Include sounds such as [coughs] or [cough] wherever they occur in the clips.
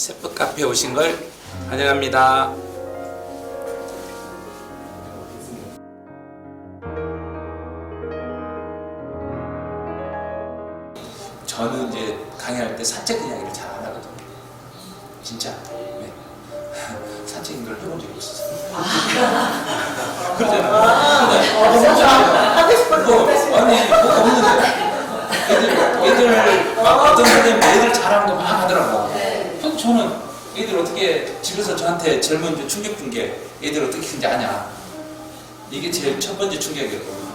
세프 카페 오신 걸 환영합니다. 저는 이제 강의할 때 사적 이야 저는 애들 어떻게 집에서 저한테 먼저 충격 준게 애들 어떻게 큰지 아냐. 이게 제일 첫 번째 충격이었거든요.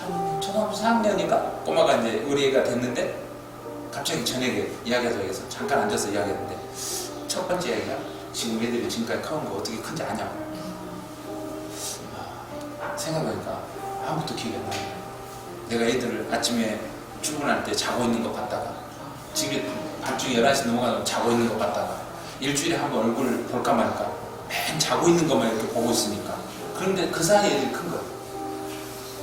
한 초등학교 4학년인가? 꼬마가 이제 우리 애가 됐는데 갑자기 저녁에 이야기하자고 해서 잠깐 앉아서 이야기했는데 첫 번째 얘기가 지금 애들이 지금까지 커온 거 어떻게 큰지 아냐. 아, 생각해보니까 아무것도 기억이 안 나요. 내가 애들을 아침에 출근할 때 자고 있는 거 봤다가 집에 밤중에 11시 넘어가면 자고 있는 거 봤다가 일주일에 한 번 얼굴을 볼까 말까 맨 자고 있는 것만 이렇게 보고 있으니까 그런데 그 사이에 애들이 큰 거야.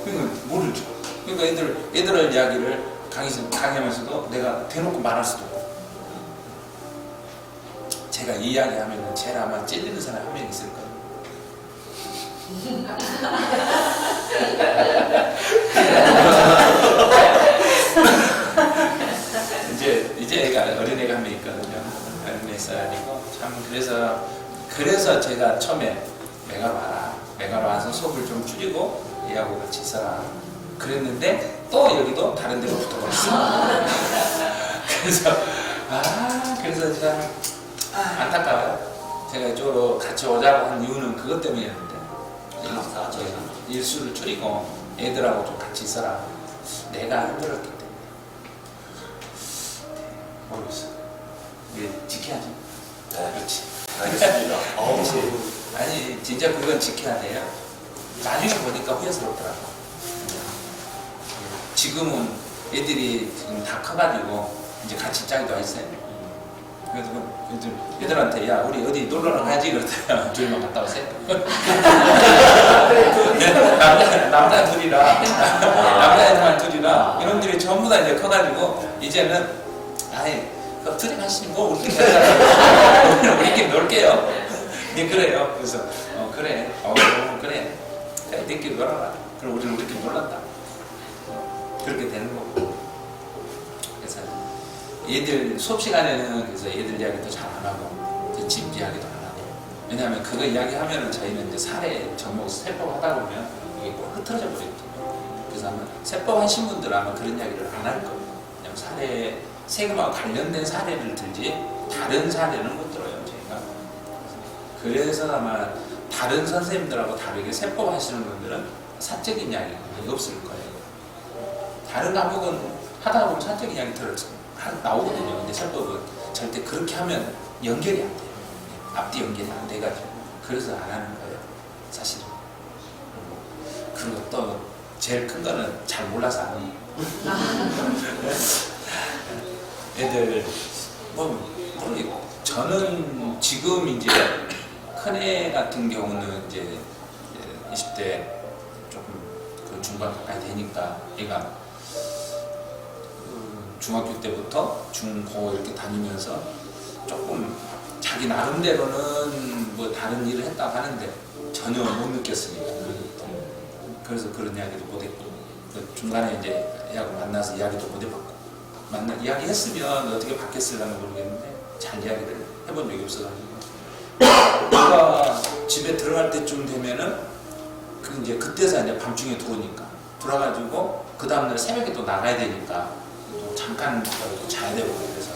그러니까 모르죠. 그러니까 애들, 애들의 이야기를 강의, 강의하면서도 내가 대놓고 말할 수도 없고 제가 이 이야기 하면 제일 아마 찔리는 사람 한명 있을 거예요. [laughs] 이제 이제 애가 어린 애가 한 명 있거든요. 어린 애 살이고 참 그래서 그래서 제가 처음에 내가 와라. 내가 와서 수업을 좀 줄이고 얘하고 같이 있어라. 그랬는데 또 여기도 다른 데로 붙어버렸어. [laughs] 그래서 아 그래서 참 안타까워요. 제가 이쪽으로 같이 오자고 한 이유는 그것 때문이었는데 일- 일수를 줄이고 애들하고 좀 같이 있어라. 내가 힘들었기 때문에. 모르겠어. 이게 지켜야지. 그렇지. 알겠습니다. 어우, 그렇지. 아니, 진짜 그건 지켜야 돼요. 나중에 보니까 후회스럽더라고. 지금은 애들이 지금 다 커가지고 이제 같이 와 있어요. 그래서 그 애들, 애들한테 야 우리 어디 놀러 가야지 그러더라 [laughs] 둘만 갔다 오세요. 남자 [laughs] 남자 둘이라 남자 애들만 둘이라 이놈들이 전부 다 이제 커가지고 이제는 아예 그 둘이 가시니 뭐 우리끼리 놀게요. 네 그래요. 그래서 어 그래 어 그래 그래 니끼리 놀아라. 그럼 우리는 우리끼리 놀란다. 그렇게 되는 거고. 그래서 얘들 수업 시간에는 그래서 얘들 이야기도 잘 안 하고 이제 집 이야기도 안 하고 왜냐하면 그거 이야기하면은 저희는 이제 사례 전목 세법 하다 보면 이게 꼭 흐트러져 버리거든요. 그래서 아마 세법 하신 분들 아마 그런 이야기를 안 할 거예요. 왜냐면 사례 세금과 관련된 사례를 들지 다른 사례는 못 들어요 저희가. 그래서 아마 다른 선생님들하고 다르게 세법 하시는 분들은 사적인 이야기가 거의 없을 거예요. 다른 과목은 하다 보면 사적 이야기 들을 하- 나오거든요. 근데 설법은 절대 그렇게 하면 연결이 안 돼요. 앞뒤 연결이 안 돼가지고 그래서 안 하는 거예요. 사실은. 그리고 또 제일 큰 거는 잘 몰라서 안 해요. [laughs] 애들 뭐 모르겠고 저는 지금 이제 큰애 같은 경우는 이제 20대 조금 그 중반 가까이 되니까 얘가 그 중학교 때부터 중고 이렇게 다니면서 조금 자기 나름대로는 뭐 다른 일을 했다고 하는데 전혀 못 느꼈으니까. 그래서 그런 이야기도 못했고 그 중간에 이제 얘하고 만나서 이야기도 못 해봤고 만나 이야기했으면 어떻게 바뀌었을까는 모르겠는데 잘 이야기를 해본 적이 없어가지고. 내가 집에 들어갈 때쯤 되면은 그 이제 그때서 이제 밤중에 들어오니까 들어가지고 그 다음날 새벽에 또 나가야 되니까 또 잠깐 또 자야 되고 그래서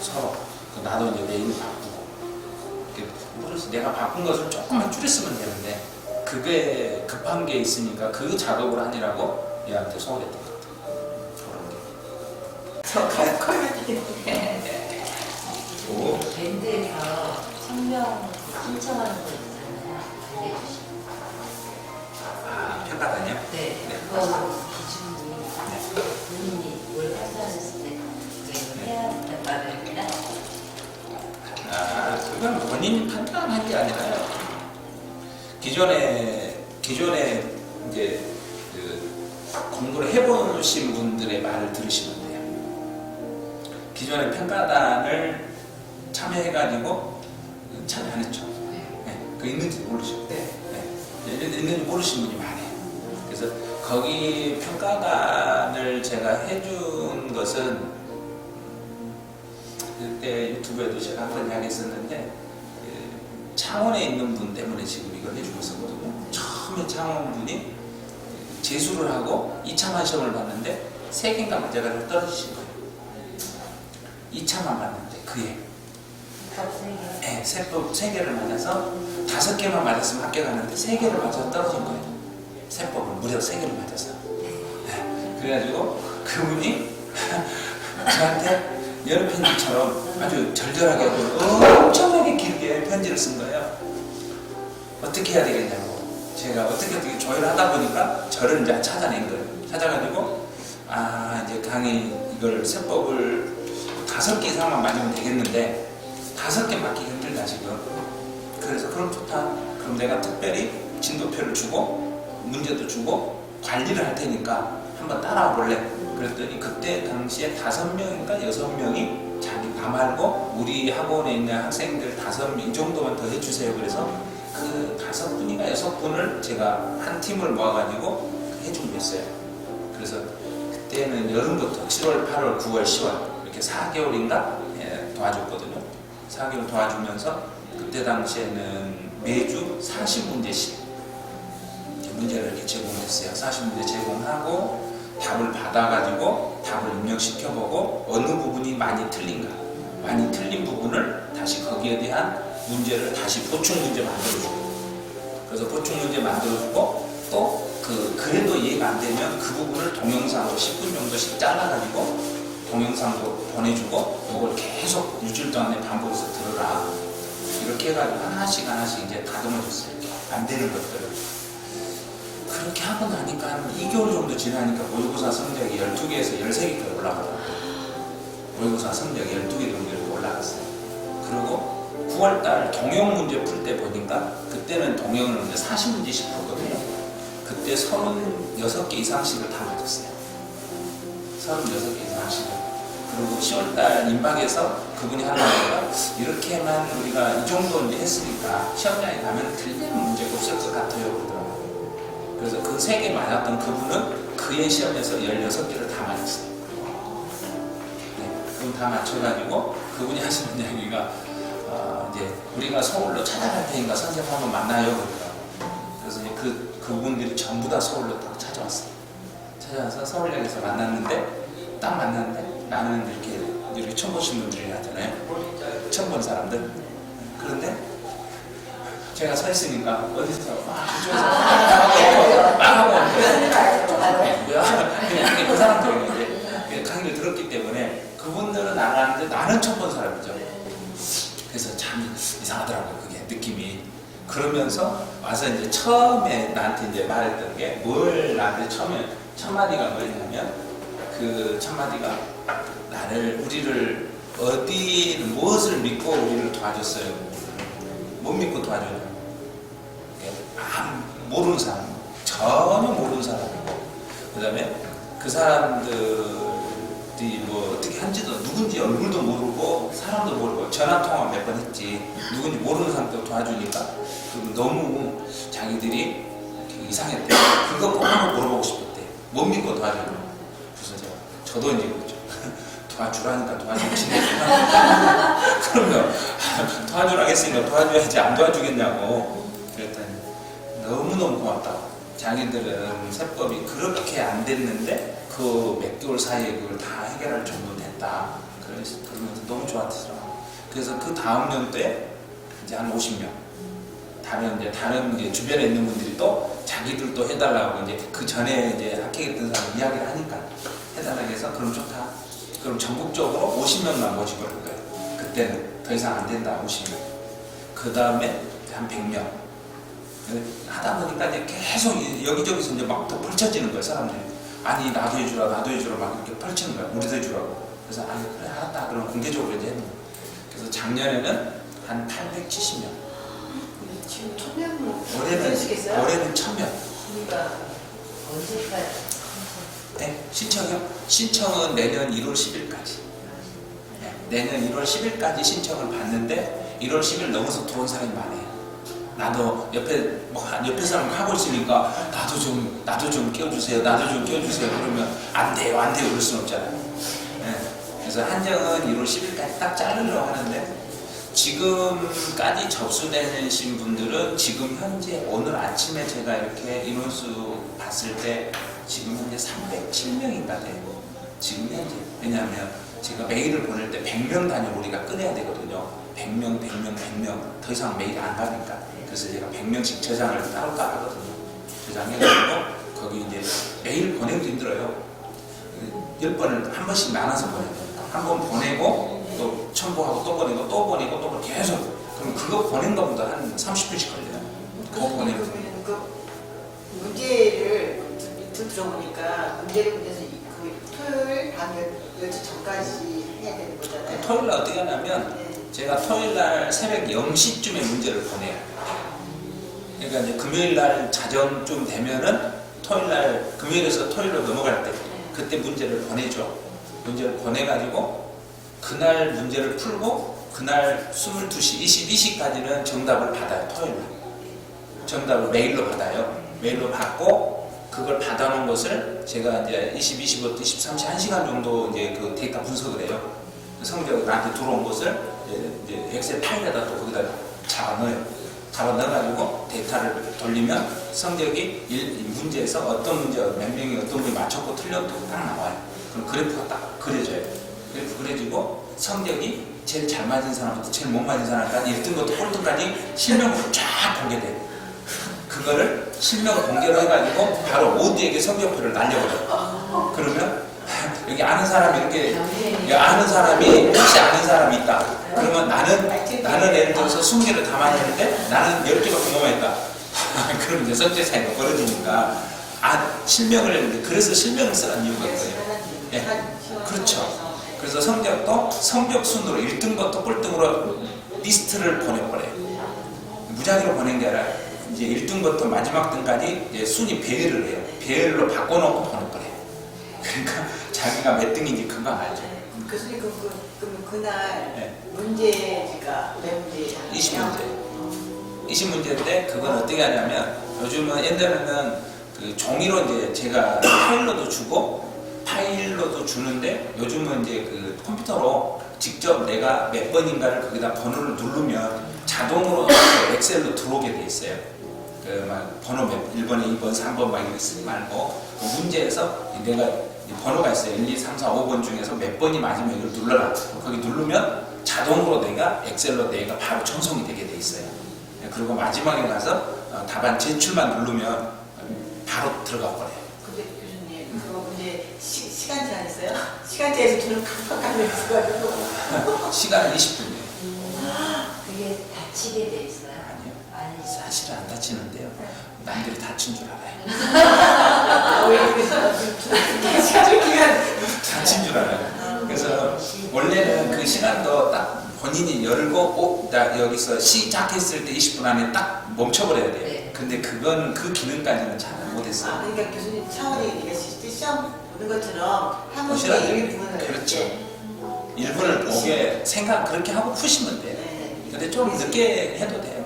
서로 그 나도 이제 내일 바쁘고. 이렇게 모르겠어 내가 바쁜 것을 조금만 줄였으면 되는데 그게 급한 게 있으니까 그 작업을 하느라고 얘한테 소홀했던 게 저 돼. 오. 밴드에서 성명 신청하는 거 있잖아요. 알려주시면. 아, 평가단이요? 네, 네. 그거 기준이 본인이 뭘 판단했을 때 그걸 해야 된다는 말이나 아, 그건 본인 판단한 게 아니라요. 기존에 기존에 이제 그 공부를 해보신 분들의 말을 들으시면. 기존에 평가단을 참 참여해가지고 참여 안 했죠. 네, 그 있는지 모르죠. 네. 네, 있는- 있는지 모르시는 분이 많아요. 그래서 거기 평가관을 제가 해준 것은 음, 그때 유튜브에도 제가 한번 이야기했었는데 그 창원에 있는 분 때문에 지금 이걸 해주고 있었거든요. 처음에 창원 분이 재수를 하고 2차 만 시험을 봤는데 세 개인가 문제가 떨어지신 거예요. 2차만 봤는데 그해 네, 세법 세 개를 맞아서 다섯 개만 맞았으면 합격하는데 세 개를 맞아서 떨어진 거예요. 세법을 무려 세 개를 맞아서. 네, 그래가지고 그분이 [laughs] 저한테 여러 편지처럼 아주 절절하게 엄청나게 길게 편지를 쓴 거예요. 어떻게 해야 되겠냐고. 제가 어떻게 어떻게 조율을 하다 보니까 저를 이제 찾아낸 거예요. 찾아가지고 아 이제 강의 이걸 세법을 다섯 개 이상만 맞으면 되겠는데 다섯 개 맞기 힘들다 지금. 그래서 그럼 좋다. 그럼 내가 특별히 진도표를 주고 문제도 주고 관리를 할 테니까 한번 따라와 볼래. 그랬더니 그때 당시에 다섯 명인가 여섯 명이 자기 나 말고 우리 학원에 있는 학생들 다섯 명 이 정도만 더 해주세요. 그래서 그 다섯 분인가 여섯 분을 제가 한 팀을 모아가지고 해준 거였어요. 그래서 그때는 여름부터 7월, 8월, 9월, 10월 이렇게 4개월인가 예, 도와줬거든요. 4개월 도와주면서 그때 당시에는 매주 40문제씩 문제를 이렇게 제공했어요. 40문제 제공하고 답을 받아가지고 답을 입력시켜보고 어느 부분이 많이 틀린가 많이 틀린 부분을 다시 거기에 대한 문제를 다시 보충 문제 만들어주고 그래서 보충 문제 만들어주고 또 그 그래도 이해가 안 되면 그 부분을 동영상으로 10분 정도씩 잘라가지고 동영상도 보내주고 이걸 계속 일주일 동안에 반복해서 들어라. 이렇게 해가지고 하나씩 하나씩 이제 다듬어줬어요. 안 되는 것들을. 그렇게 하고 나니까 한 2개월 정도 지나니까 모의고사 성적이 12개에서 13개까지 올라가더라고요. 모의고사 성적이 12개 정도 이렇게 올라갔어요. 그리고 9월달 동영 문제 풀 때 보니까 그때는 동영을 이제 40문제씩 풀거든요. 그때 36개 이상씩을 다 맞았어요. 36개 이상씩을 그리고 10월달 임박에서 그분이 하는 말가 이렇게만 우리가 이 정도 이제 했으니까 시험장에 가면 틀리는 문제가 없을 것 같아요 그래서 그 세 개 맞았던 그분은 그의 시험에서 16개를 다 맞았어요. 네, 그분 다 맞춰가지고 그분이 하시는 이야기가 어, 이제 우리가 서울로 찾아갈 테니까 선생님 한번 만나요 그러더라고요. 그래서 그, 그분들이 전부 다 서울로 딱 찾아왔어요. 찾아와서 서울역에서 만났는데 딱 만났는데 나는 이렇게 이렇게 처음 보신 분들이 하잖아요. 처음 본 사람들. 그런데 제가 서 있으니까 어디서 막 그쪽에서 막 하고 막 하고 그냥 그 사람들이 이제 강의를 들었기 때문에 그분들은 나가는데 나는 처음 본 사람이죠. 그래서 참 이상하더라고요 그게 느낌이. 그러면서 와서 이제 처음에 나한테 이제 말했던 게 뭘 나한테 처음에 첫 마디가 뭐였냐면 그 첫 마디가 나를 우리를 어디 무엇을 믿고 우리를 도와줬어요? 못 믿고 도와줘요. 아 모르는 사람. 전혀 모르는 사람이고. 그 다음에 그 사람들이 뭐 어떻게 한지도 누군지 얼굴도 모르고 사람도 모르고 전화 통화 몇 번 했지. 누군지 모르는 사람도 도와주니까. 그 너무 자기들이 이상했대. 그거 꼭 한번 물어보고 싶었대. 못 믿고 도와주는 그래서 저도 이제 그렇죠 도와주라니까 도와주지 [laughs] 그러면 도와주라 했으니까 도와줘야지 안 도와주겠냐고 그랬더니 너무너무 고맙다고 자기들은 세법이 그렇게 안 됐는데 그 몇 개월 사이에 그걸 다 해결할 정도 됐다. 그래서 그러면서 너무 좋았더라고. 그래서 그 다음 연도에 이제 한 50명. 다른 이제 다른 이제 주변에 있는 분들이 또 자기들도 해달라고 이제 그 전에 이제 합격했던 사람 이야기를 하니까 해달라고 해서 그럼 좋다. 그럼 전국적으로 50명만 모시고 할 거예요. 그때는 더 이상 안 된다 50명. 그 다음에 한 100명. 하다 보니까 이제 계속 이- 여기저기서 이제 막 더 펼쳐지는 거예요 사람들이. 아니 나도 해주라 나도 해주라 막 이렇게 펼치는 거야 우리도 해주라고. 그래서 아니 그래 알았다 그럼 공개적으로 이제 했는 거예요. 그래서 작년에는 한 870명. 지금 청년으로 올해는 해주시겠어요? 올해는 1000명. 우리가 언제까지 네, 신청이요? 신청은 내년 1월 10일까지. 네, 내년 1월 10일까지 신청을 받는데 1월 10일 넘어서 들어온 사람이 많아요. 나도 옆에 뭐 한- 옆에 사람 하고 있으니까 나도 좀 나도 좀 껴주세요. 나도 좀 껴주세요. 그러면 안 돼요, 안 돼요. 그럴 순 없잖아요. 예. 그래서 한정은 1월 10일까지 딱 자르려고 하는데 지금까지 접수되신 분들은 지금 현재 오늘 아침에 제가 이렇게 인원수 봤을 때 지금 현재 307명인가 돼요. 지금 현재. 왜냐하면 제가 메일을 보낼 때 100명 단위 우리가 끊어야 되거든요. 100명, 100명, 100명. 더 이상 메일 안 가니까. 그래서 제가 100명씩 저장을 따로 하거든요. 저장해가지고 거기 이제 메일 보내기도 힘들어요. 10번을 한 번씩 나눠서 보내요. 한번 보내고 또 첨부하고 또 보내고 또 보내고 또 보내고 계속. 그럼 그거 보낸 것보다 한 30분씩 걸려요. 그거 보내고. 그러면 그 문제를 밑으로 들어보니까 문제를 그래서 이- 그 토요일 밤 12시 전까지 해야 되는 거잖아요. 토요일 날 어떻게 하냐면 네. 제가 토요일 날 새벽 0시쯤에 문제를 보내요. 그러니까 이제 금요일 날 자정쯤 되면은 토요일 날 금요일에서 토요일로 넘어갈 때 그때 문제를 보내죠. 문제를 보내가지고 그날 문제를 풀고 그날 22시, 22시까지는 정답을 받아요. 토요일 날. 정답을 메일로 받아요. 메일로 받고 그걸 받아놓은 것을 제가 이제 20, 25, 23시 1시간 정도 이제 그 데이터 분석을 해요. 성적 나한테 들어온 것을 이제, 엑셀 파일에다 또 거기다 잡아 넣어요. 잡아 넣어가지고 데이터를 돌리면 성적이 일, 이 문제에서 어떤 문제 몇 명이 어떤 문제 맞췄고 틀렸고 딱 나와요. 그럼 그래프가 딱 그려져요. 그래프 그려지고 성적이 제일 잘 맞은 사람부터 제일 못 맞은 사람까지 1등부터 꼴등까지 실명으로 쫙 공개돼요. 그거를 실명 공개를 해가지고 바로 모두에게 성적표를 날려버려요. 그러면 여기 아는 사람이 이렇게 아는 사람이 혹시 아는 사람이 있다. 그러면 나는 나는 예를 들어서 20개를 다 맞았는데 나는 10개가 궁금했다. [laughs] 그럼 이제 성적 차이가 벌어지니까 아 실명을 이제 그래서 실명을 쓰는 이유가 있어요. 예. 그렇죠. 그래서 성적도 성적 순으로 1등부터 꼴등으로 리스트를 보내버려요. 무작위로 보낸 게 아니라 이제 1등부터 마지막 등까지 이제 순위 배열을 해요. 배열로 바꿔놓고 보내버려요. 그러니까 자기가 몇 등인지 금방 알죠. 교수님 그, 그, 그럼 그날 네. 문제가 몇 문제예요? 20문제. 20문제인데 그건 어떻게 하냐면 요즘은 옛날에는 그 종이로 이제 제가 파일로도 주고 파일로도 주는데 요즘은 이제 그 컴퓨터로 직접 내가 몇 번인가를 거기다 번호를 누르면 자동으로 그 엑셀로 들어오게 돼 있어요. 그막 번호 몇 1번에 2번, 3번 막 이렇게 쓰지 말고 그 문제에서 내가 이 번호가 있어요. 1, 2, 3, 4, 5번 중에서 몇 번이 맞으면 이걸 눌러라. 거기 누르면 자동으로 내가 엑셀로 내가 바로 전송이 되게 돼 있어요. 네, 그리고 마지막에 가서 어, 답안 제출만 누르면 바로 들어가 버려요. 근데 교수님 그거 문제 시, 시간 제한 있어요? 시간 제한에서 저는 깜빡 있어가지고 시간은 20분이에요. 그게 다치게 돼 있어요. 아니요. 아니, 사실은 안 다치는데요. 남들이 [laughs] 다친 줄 알아요. 다친 줄 알아요. 그래서 원래는 그 시간도 딱 본인이 열고 어, 나 여기서 시작했을 때 20분 안에 딱 멈춰버려야 돼요. 네. 근데 그건 그 기능까지는 잘 아, 못했어요. 그러니까 교수님 차원이 이게 시- 시험 보는 것처럼 한 문제 보시라고요. 1분을 그렇죠. 1분을 보게 생각 그렇게 하고 푸시면 돼요. 네. 근데 좀 늦게 해도 돼요.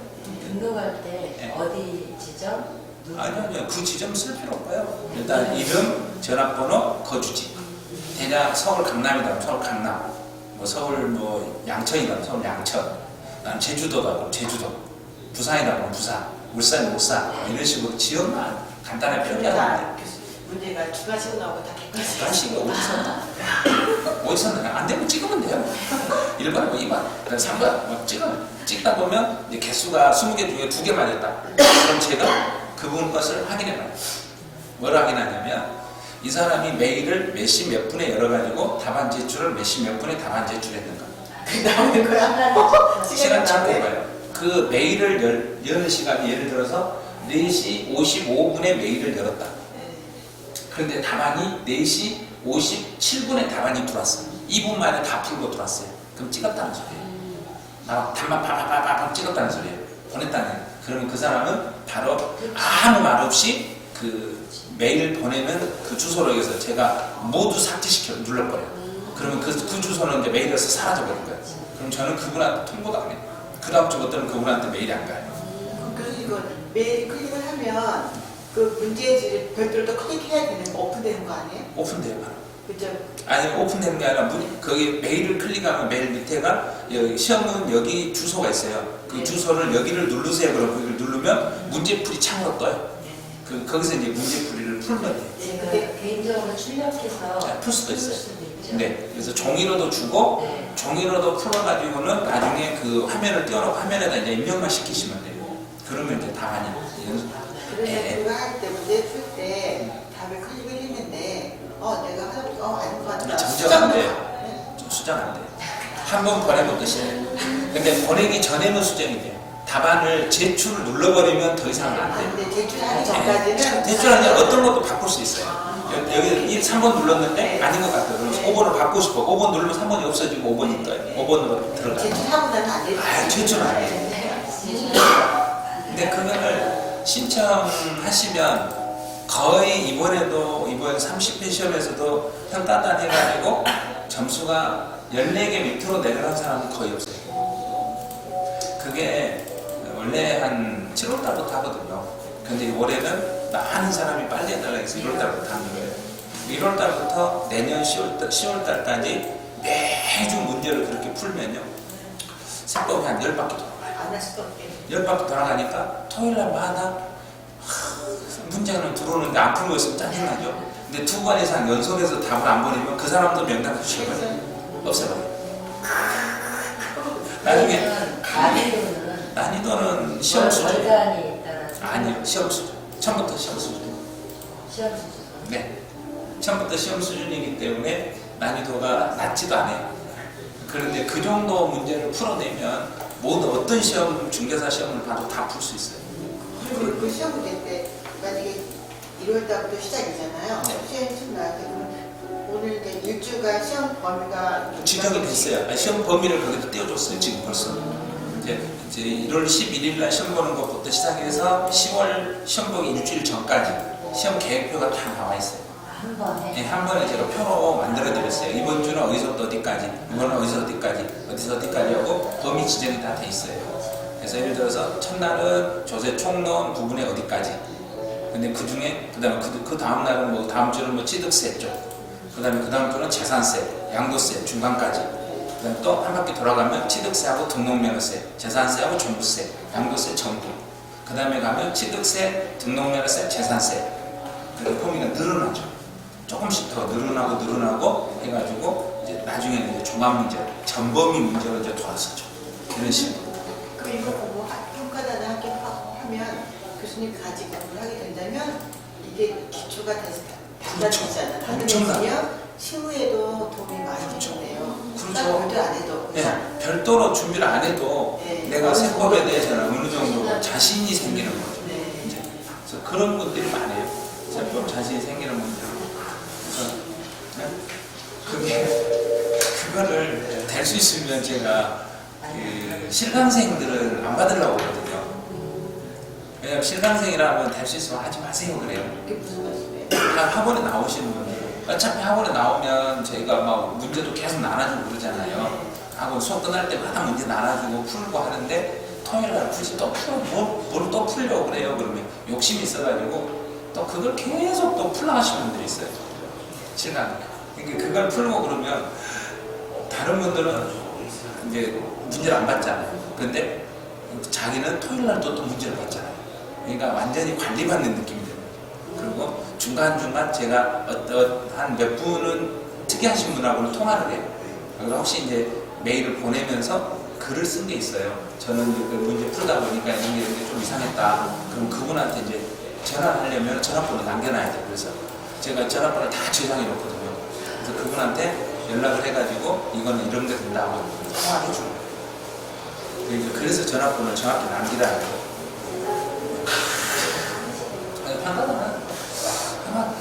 등록할 때 네. 어디 지점? 누구? 아니요, 아니요. 그 지점 쓸 필요 없어요. 일단 이름, 전화번호, 거주지. 대략 서울 강남이다, 서울 강남. 뭐 서울 뭐 양천이다, 서울 양천. 난 제주도다, 그럼 제주도. 부산이다, 그럼 부산. 울산, 울산. 뭐 이런 식으로 지역만 간단하게 표기하면 교수님 문제가 주관식으로 나오고 다 주관식이 어디서 어디서 나안 되면 찍으면 돼요. [laughs] 1번, 뭐 2번, 3번 뭐 찍어. 찍다 보면 이제 개수가 20개 중에 2개 맞았다. 그럼 제가 그분 것을 확인해 봐요. 뭘 확인하냐면 이 사람이 메일을 몇 시 몇 분에 열어가지고 답안 제출을 몇 시 몇 분에 답안 제출했는가. 그 나오는 거야? [laughs] 시간이 시간 참고 나오네. 봐요. 그 메일을 열, 여는 시간이 예를 들어서 4시 55분에 메일을 열었다. 네. 그런데 답안이 4시 57분에 답안이 들어왔어. 2분 만에 다 풀고 들어왔어요. 그럼 찍었다는 소리예요. 나 답만 파파파파 찍었다는 소리예요. 보냈다는. 그러면 그 사람은 바로 아무 말 없이 그 메일 보내는 그 주소록에서 제가 모두 삭제시켜 눌러버려요. 그러면 그, 그 주소는 이제 메일에서 사라져버린 거예요. 그럼 저는 그분한테 통보도 안 해요. 그 다음 주부터는 그분한테 메일이 안 가요. 그래서 이거 메일 클릭을 하면 그 문제지를 별도로 또 클릭해야 되는 거 오픈되는 거 아니에요? 오픈돼요, 바로. 그죠? 아니 오픈되는 게 아니라 문, 거기 메일을 클릭하면 메일 밑에가 여기 시험은 여기 주소가 있어요. 그 네. 주소를 여기를 누르세요. 그럼 거기를 누르면 문제풀이 창으로 떠요. 그 거기서 이제 문제풀이를 풀면 돼요. 네, 그 근데 개인적으로 출력해서 네, 풀 수도 있어요. 수도 있죠. 네, 그래서 종이로도 주고 네. 종이로도 풀어가지고는 나중에 그 화면을 띄워놓고 화면에다 이제 입력만 시키시면 돼요. 그러면 이제 다 많이 연습. 그래서 네. 할때 문제 풀때 답을 클릭을 했는데 어 내가 하다 어 아닌 것 같다. 정정 안 돼요. 네. 좀 수정 안 돼요. 한 번 보내면 끝이에요. 근데 보내기 전에는 수정이 돼요. 답안을 제출을 눌러버리면 더 이상 안 아, 돼요. 근데 제출하기 전까지는 대출하는 게 어떤 것도 바꿀 수 있어요. 여- 여기 이 3번 눌렀는데 아닌 것 같아요. 그래서 5번을 바꾸고 싶어. 5번 누르면 3번이 없어지고 5번이 떠요. 5번으로 들어가요. 제출하고 나면 안 되죠. 아, 제출은 안 돼요. 네. 근데 그거를 신청하시면 거의 이번에도 이번 30회 시험에서도 형 따단해가지고 점수가 14개 밑으로 내려간 사람은 거의 없어요. 그게 원래 한 7월 달부터 하거든요. 근데 올해는 많은 사람이 빨리 해달라고 해서 1월 달부터 하는 거예요. 1월 달부터 내년 10월, 달, 10월 달까지 매주 문제를 그렇게 풀면요. 세법이 한 10바퀴 돌아가요. 안 할 수도 없겠네. 열 바퀴 돌아가니까 토요일 날마다 하, 문제는 들어오는데 안 풀고 있으면 짜증나죠. 근데 두 번 이상 연속해서 답을 안 보내면 그 사람도 명단 수식을 없애버려요. 나중에 난이도는 난이도는 시험 수준. 아니요, 시험 수준. 처음부터 시험 수준. 시험 수준. 네. 처음부터 시험 수준이기 때문에 난이도가 낮지도 않아요. 그런데 그 정도 문제를 풀어내면 모든 어떤 시험, 중개사 시험을 봐도 다 풀 수 있어요. 그리고 그 시험 문제 때 만약에 1월 달부터 시작이잖아요. 네. 시험 처음 나한테 그러면 오늘 이제 일주가 시험 범위가 지정이 됐어요. 아니, 시험 범위를 거기다 띄워줬어요. 지금 벌써. 이제, 이제 1월 11일 날 시험 보는 것부터 시작해서 10월 시험 보기 일주일 전까지 시험 계획표가 다 나와 있어요. 한 번에 네, 한 번에 제가 표로 만들어 드렸어요. 이번 주는 어디서부터 어디까지, 이번은 어디서 어디까지, 어디서 어디까지 하고 범위 지정이 다 돼 있어요. 그래서 예를 들어서 첫날은 조세 총론 부분에 어디까지. 근데 그 중에 그다음에 그, 그 다음 날은 뭐 다음 주는 뭐 취득세 쪽. 그다음에 그 다음 주는 재산세, 양도세 중간까지. 그다음에 또한 바퀴 돌아가면 취득세하고 등록면허세, 재산세하고 종부세, 양도세 전부. 그다음에 가면 취득세, 등록면허세, 재산세. 그렇게 범위가 늘어나죠. 조금씩 더 늘어나고 늘어나고 해가지고 이제 나중에는 이제 종합 문제, 전범위 문제로 이제 돌아서죠. 이런 식으로. 그 이거 보고 하- 평가단을 함께 하- 하면 교수님 같이 공부를 하게 된다면 이게 기초가 돼서 그렇죠. 달라지잖아요. 엄청나요. 달라지면 실무에도 도움이 많이 그렇죠. 되는데요. 그렇죠. 딱 별도 안 해도 네, 별도로 준비를 안 해도 네. 내가 세법에 대해서는 어느 정도 자신이 생기는 거죠. 네. 이제 그래서 그런 분들이 많아요. 세법 자신이 생기는 분들. 그래서 네? 그게 그거를 될 수 있으면 제가 그 실강생들은 안 받으려고 그러거든요. 왜냐면 실강생이라면 될 수 있으면 하지 마세요 그래요. 무슨 말씀이에요? 다 학원에 나오시는 분들 어차피 학원에 나오면 저희가 막 문제도 계속 나눠주고 그러잖아요 학원 수업 끝날 때마다 문제 나눠주고 풀고 하는데 토요일 날 굳이 또 풀어 뭘 또 풀려고 그래요 그러면 욕심이 있어가지고 또 그걸 계속 또 풀러 가시는 분들이 있어요 실감 그러니까 그걸 풀고 그러면 다른 분들은 이제 문제를 안 받잖아요 근데 자기는 토요일 날또또 문제를 받잖아요 그러니까 완전히 관리받는 느낌이 들어요 그리고 중간중간 제가 어떤 한 몇 분은 특이하신 분하고는 통화를 해요. 그리고 혹시 이제 메일을 보내면서 글을 쓴 게 있어요. 저는 그 문제 풀다 보니까 이런 게 좀 이상했다. 그럼 그분한테 이제 전화를 하려면 전화번호 남겨놔야 돼요. 그래서 제가 전화번호를 다 저장해 놓거든요. 그래서 그분한테 연락을 해가지고 이거는 이런 게 된다고 통화를. 그러니까 그래서 전화번호를 정확히 남기라 해요. 아니, 판단은 아마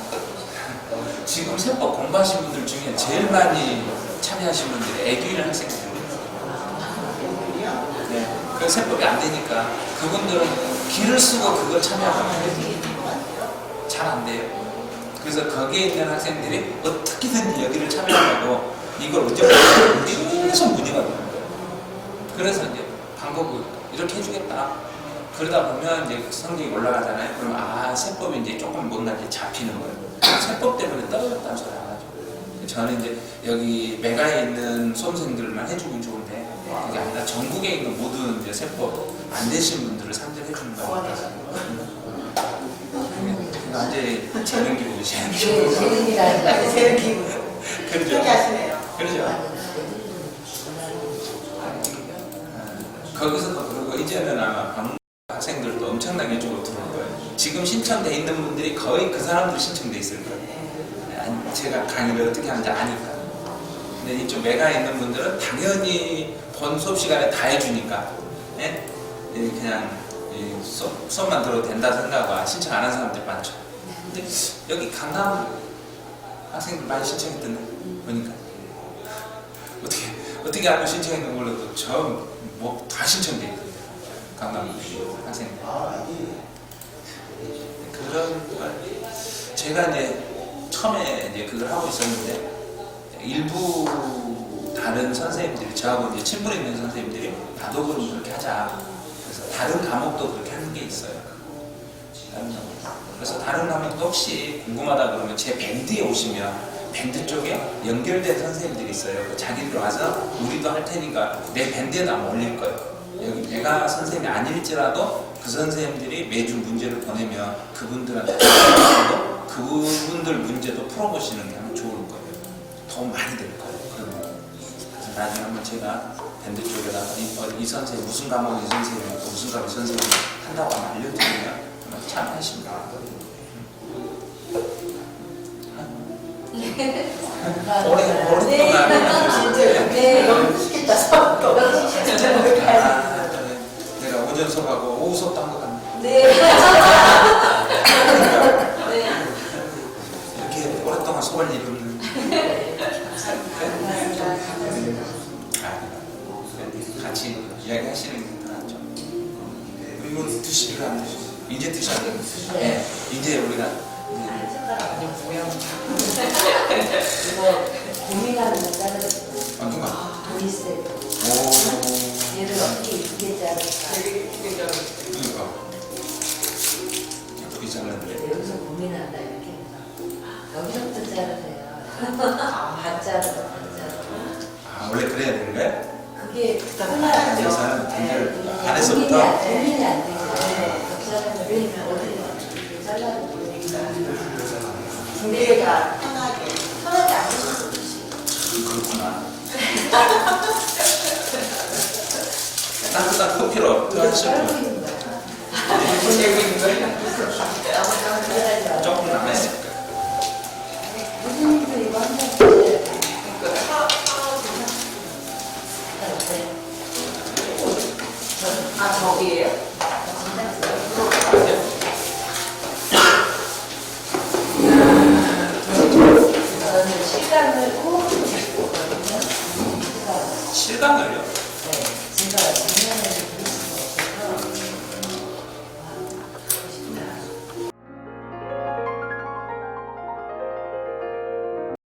지금 세법 공부하신 분들 중에 제일 많이 참여하신 분들이 애교일 학생들이에요. 네. 그 세법이 안 되니까 그분들은 길을 쓰고 그걸 참여하면 잘안 돼요. 그래서 거기에 있는 학생들이 어떻게든 여기를 참여하려고 이걸 언제부터 계속 문의가 되는 거예요. 그래서 이제 방법을 이렇게 해주겠다. 그러다 보면 이제 성적이 올라가잖아요. 그럼 아 세법이 이제 조금 못나게 잡히는 거예요. 세법 때문에 떨어졌다는 소리 안 하죠. 저는 이제 여기 메가에 있는 수험생들만 해주면 좋은데 그게 아니라 전국에 있는 모든 이제 세법 안 되신 분들을 상대해 주는 거니 까. 완전히 재능 기부 재능 네, 기부. 재능이라는 거. 제일 기분. 그렇죠. 그렇게 하시네요. 그렇죠. 거기서도 그러고 이제는 아마 학생들도 엄청나게 쪽으로 들어올 거예요. 지금 신청돼 있는 분들이 거의 그 사람들 신청돼 있을 거예요. 아니, 제가 강의를 어떻게 하는지 아니까. 근데 이쪽 메가에 있는 분들은 당연히 본 수업 시간에 다 해주니까 예? 예, 그냥 수업, 수업만 들어도 된다 생각하고 신청 안 한 사람들 많죠. 근데 여기 강남 학생들 많이 신청했던데 보니까 어떻게 어떻게 알고 신청했는 걸로도 저뭐다 신청돼 있거든요. 강남 학생. 그런 걸 제가 이제 처음에 이제 그걸 하고 있었는데 일부 다른 선생님들이 저하고 이제 친분 있는 선생님들이 나도 그럼 그렇게 하자. 그래서 다른 과목도 그렇게 하는 게 있어요. 그래서 다른 과목도 혹시 궁금하다 그러면 제 밴드에 오시면 밴드 쪽에 연결된 선생님들이 있어요. 그 자기들 와서 우리도 할 테니까 내 밴드에도 아마 올릴 거예요. 여기 내가 선생님이 아닐지라도 그 선생님들이 매주 문제를 보내면 그분들한테 [coughs] 그분들 문제도 풀어보시는 게 아마 좋을 거예요. 도움 많이 될 거예요. 그러면. 그래서 나중에 한번 제가 밴드 쪽에다가 이, 어, 이 선생님 무슨 과목 이 선생님 또 무슨 과목 이 선생님 한다고 알려드리면 참여하시면 오래 오랫동안 진짜 네. 너무 맛있겠다. 수업도. 진짜 뭐 아, 그래. 내가 오전 수업하고 오후 수업도 한것 같네. 네. 네. 이렇게 오랫동안 수업할 일이 없는. 아, 같이 이야기하시는 게더 낫죠. 이거 드시고 안 드시고 이제 돼요. 네. 이제 우리가. 이거 고민하는 아, 누가? 돈 있어요. 오, 얘를 어떻게 이쁘게 자를까. 그러니까 예쁘게 잘랐는데. 여기서 고민한다 이렇게 여기서부터 자르세요. 반 자르고 반 자르고. 아, 원래 그래야 되는 거야? 그게 단계를 고민이 안에서부터 안- 고민이 안 모르니까. 준비가 편하게. 편하게 안 해서 그렇구나. 따뜻한 커피로 더 하시고 떨고 있는 거야. 보내고 있는 거예요. 시간을 꼭 지키거든요. 시간. 실감을요? 네, 제가